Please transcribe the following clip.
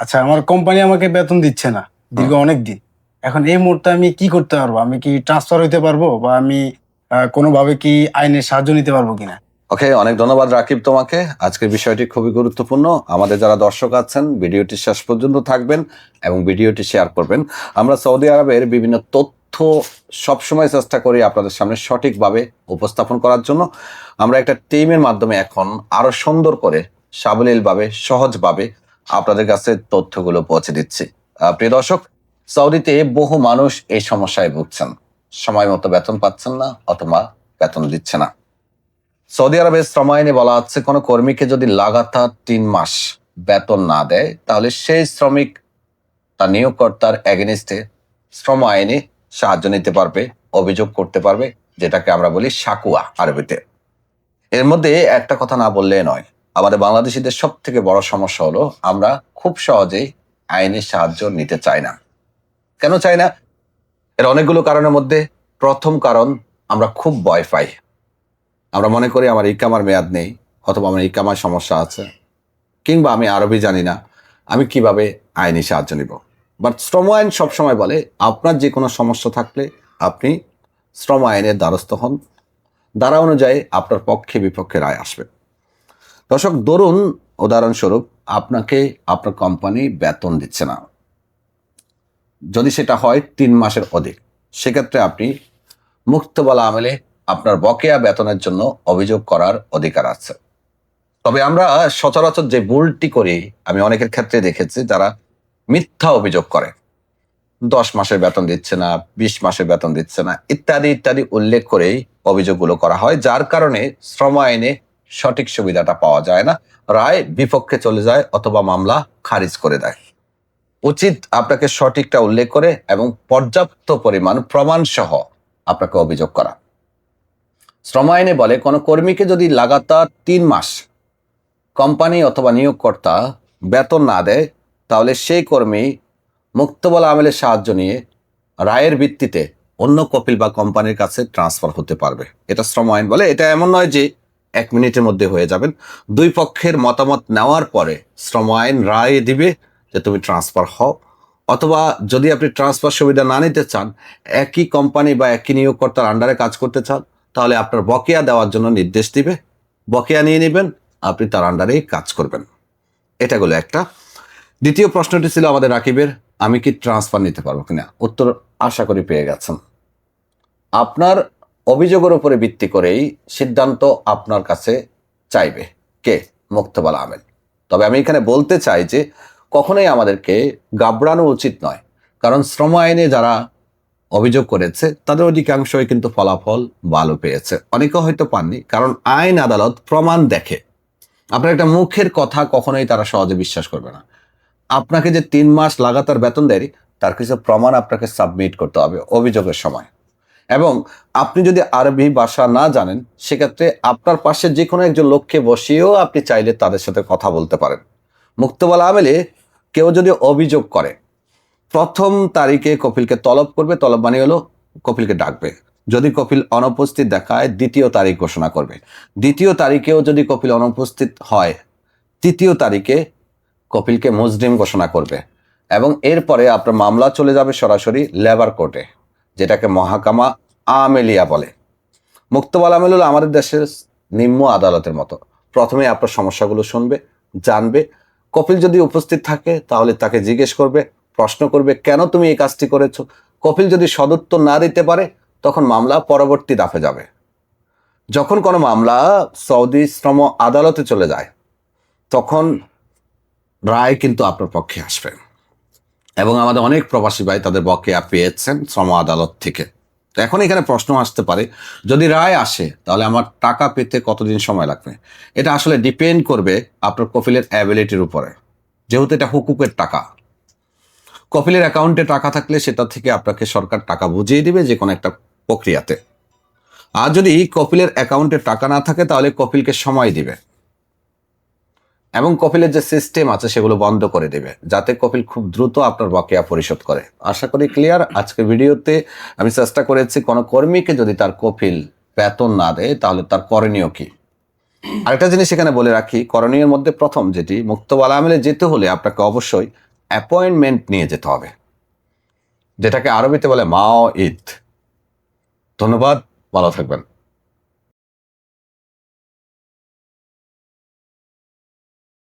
আচ্ছা আমার কোম্পানি আমাকে বেতন দিচ্ছে না দীর্ঘ অনেক দিন এখন এই মুহূর্তে আমি কি করতে পারব? আমি কি ট্রান্সফার হইতে পারব? বা আমি কোনোভাবে কি আইনের সাহায্য নিতে পারব কিনা? ওকে অনেক ধন্যবাদ রাকিব তোমাকে। আজকের বিষয়টি খুবই গুরুত্বপূর্ণ। আমাদের যারা দর্শক আছেন ভিডিওটি শেষ পর্যন্ত থাকবেন এবং ভিডিওটি শেয়ার করবেন। আমরা সৌদি আরবের বিভিন্ন তথ্য সবসময় চেষ্টা করি আপনাদের সামনে সঠিকভাবে উপস্থাপন করার জন্য। আমরা একটা টিমের মাধ্যমে এখন আরও সুন্দর করে সাবলীলভাবে সহজভাবে আপনাদের কাছে তথ্যগুলো পৌঁছে দিচ্ছি। প্রিয় দর্শক, সৌদিতে বহু মানুষ এই সমস্যায় ভুগছেন। সময় মতো বেতন পাচ্ছেন না, অথবা বেতন দিচ্ছে না। সৌদি আরবের শ্রম আইনে বলা হচ্ছে কোনো কর্মীকে যদি লাগাতার তিন মাস বেতন না দেয়, তাহলে সেই শ্রমিক তার নিয়োগকর্তার এগেনিস্টে শ্রম আইনে সাহায্য নিতে পারবে, অভিযোগ করতে পারবে, যেটাকে আমরা বলি সাকুয়া আরবিতে। এর মধ্যে একটা কথা না বললে নয় আমাদের বাংলাদেশিদের সব থেকে বড় সমস্যা হলো আমরা খুব সহজেই আইনের সাহায্য নিতে চাই না। কেন চাই না? এর অনেকগুলো কারণের মধ্যে প্রথম কারণ আমরা খুব ভয় পাই। আমরা মনে করি আমার ইকামার মেয়াদ নেই অথবা আমার ইকামার সমস্যা আছে কিংবা আমি আরবি জানি না, আমি কীভাবে আইনি সাহায্য নিব? বাট শ্রম আইন সবসময় বলে, আপনার যে কোনো সমস্যা থাকলে আপনি শ্রম আইনের দ্বারস্থ হন। দ্বারা অনুযায়ী আপনার পক্ষে বিপক্ষে রায় আসবে। দর্শক ধরুন উদাহরণস্বরূপ, আপনাকে আপনার কোম্পানি বেতন দিচ্ছে না। যদি সেটা হয় তিন মাসের অধিক, সেক্ষেত্রে আপনি মুক্তবলা আমলে আপনার বকেয়া বেতনের জন্য অভিযোগ করার অধিকার আছে। তবে আমরা সচরাচর যে ভুলটি করি, আমি অনেকের ক্ষেত্রে দেখেছি যারা মিথ্যা অভিযোগ করে। দশ মাসের বেতন দিচ্ছে না, বিশ মাসের বেতন দিচ্ছে না, ইত্যাদি ইত্যাদি উল্লেখ করেই অভিযোগগুলো করা হয়, যার কারণে শ্রম আইনে সঠিক সুবিধাটা পাওয়া যায় না। রায় বিপক্ষে চলে যায় অথবা মামলা খারিজ করে দেয়। উচিত আপনাকে সঠিকটা উল্লেখ করে এবং পর্যাপ্ত পরিমাণ প্রমাণ সহ আপনাকে অভিযোগ করা। শ্রম আইনে বলে, কোনো কর্মীকে যদি লাগাতার তিন মাস কোম্পানি অথবা নিয়োগকর্তা বেতন না দেয়, তাহলে সেই কর্মী মুক্তবলা আমেলের সাহায্য নিয়ে রায়ের ভিত্তিতে অন্য কপিল বা কোম্পানির কাছে ট্রান্সফার হতে পারবে। এটা শ্রম আইন বলে। এটা এমন নয় যে এক মিনিটের মধ্যে হয়ে যাবেন। দুই পক্ষের মতামত নেওয়ার পরে শ্রম আইন রায় দিবে যে তুমি ট্রান্সফার হও। অথবা যদি আপনি ট্রান্সফার সুবিধা না নিতে চান, একই কোম্পানি বা একই নিয়োগকর্তার আন্ডারে কাজ করতে চান, তাহলে আপনার বকেয়া দেওয়ার জন্য নির্দেশ দিবে। বকেয়া নিয়ে নেবেন, আপনি তার আন্ডারেই কাজ করবেন। এটা হলো একটা। দ্বিতীয় প্রশ্নটি ছিল আমাদের রাকিবের, আমি কি ট্রান্সফার নিতে পারব কিনা? উত্তর আশা করি পেয়ে গেছেন। আপনার অভিযোগের উপরে ভিত্তি করেই সিদ্ধান্ত আপনার কাছে চাইবে কে? মুক্তবালা আমেল তবে আমি এখানে বলতে চাই যে কখনোই আমাদেরকে গাবড়ানো উচিত নয়। কারণ শ্রম আইনে যারা অভিযোগ করেছে, তাদের অধিকাংশই কিন্তু ফলাফল ভালো পেয়েছে। অনেকে হয়তো পাননি, কারণ আইন আদালত প্রমাণ দেখে। আপনার একটা মুখের কথা কখনোই তারা সহজে বিশ্বাস করবে না। আপনাকে যে তিন মাস লাগাতার বেতন দেয় তার কিছু প্রমাণ আপনাকে সাবমিট করতে হবে অভিযোগের সময়। এবং আপনি যদি আরবি ভাষা না জানেন, সেক্ষেত্রে আপনার পাশে যে কোনো একজন লোককে বসিয়েও আপনি চাইলে তাদের সাথে কথা বলতে পারেন। মুক্তবালা আমেলে কেউ যদি অভিযোগ করে, প্রথম তারিখে কপিলকে তলব করবে, তলব মানে হলো কপিলকে ডাকবে। যদি কপিল অনুপস্থিত দেখায়, দ্বিতীয় তারিখ ঘোষণা করবে। দ্বিতীয় তারিখেও যদি কপিল অনুপস্থিত হয়, তৃতীয় তারিখে কপিলকে মুসলিম ঘোষণা করবে এবং এরপরে আপনার মামলা চলে যাবে সরাসরি লেবার কোর্টে। যেটাকে মহাকামা আমেলিয়া বলে। মুক্তবাল আমেল হলো আমাদের দেশের নিম্ন আদালতের মতো। প্রথমে আপনার সমস্যাগুলো শুনবে, জানবে। কপিল যদি উপস্থিত থাকে, তাহলে তাকে জিজ্ঞেস করবে, প্রশ্ন করবে, কেন তুমি এই কাজটি করেছ? কপিল যদি সদুত্তর না দিতে পারে, তখন মামলা পরবর্তী দাফে যাবে। যখন কোনো মামলা সৌদি শ্রম আদালতে চলে যায়, তখন রায় কিন্তু আপনার পক্ষে আসবে। এবং আমাদের অনেক প্রবাসী ভাই তাদের বকেয়া পেয়েছেন শ্রম আদালত থেকে। তো এখন এখানে প্রশ্ন আসতে পারে, যদি রায় আসে, তাহলে আমার টাকা পেতে কতদিন সময় লাগবে? এটা আসলে ডিপেন্ড করবে আপনার কপিলের অ্যাবিলিটির উপরে। যেহেতু এটা হুকুকের টাকা। কপিলের অ্যাকাউন্টে টাকা থাকলে সেটা থেকে আপনাকে সরকার টাকা বুঝিয়ে দিবে যে কোনো একটা প্রক্রিয়াতে। আর যদি কপিলের অ্যাকাউন্টে টাকা না থাকে, তাহলে কপিলকে সময় দিবে। এবং কপিলের যে সিস্টেম আছে সেগুলো বন্ধ করে দেবে, যাতে কপিল খুব দ্রুত আপনার বকেয়া পরিশোধ করে। আশা করি ক্লিয়ার আজকের ভিডিওতে আমি চেষ্টা করেছি কোনো কর্মীকে যদি তার কপিল বেতন না দেয়, তাহলে তার করণীয় কি? আরেকটা জিনিস এখানে বলে রাখি, করণীয়ের মধ্যে প্রথম যেটি, মুক্তবালা আমেলে যেতে হলে আপনাকে অবশ্যই অ্যাপয়েন্টমেন্ট নিয়ে যেতে হবে, যেটাকে আরবিতে বলে মাও ঈদ ধন্যবাদ, ভালো থাকবেন।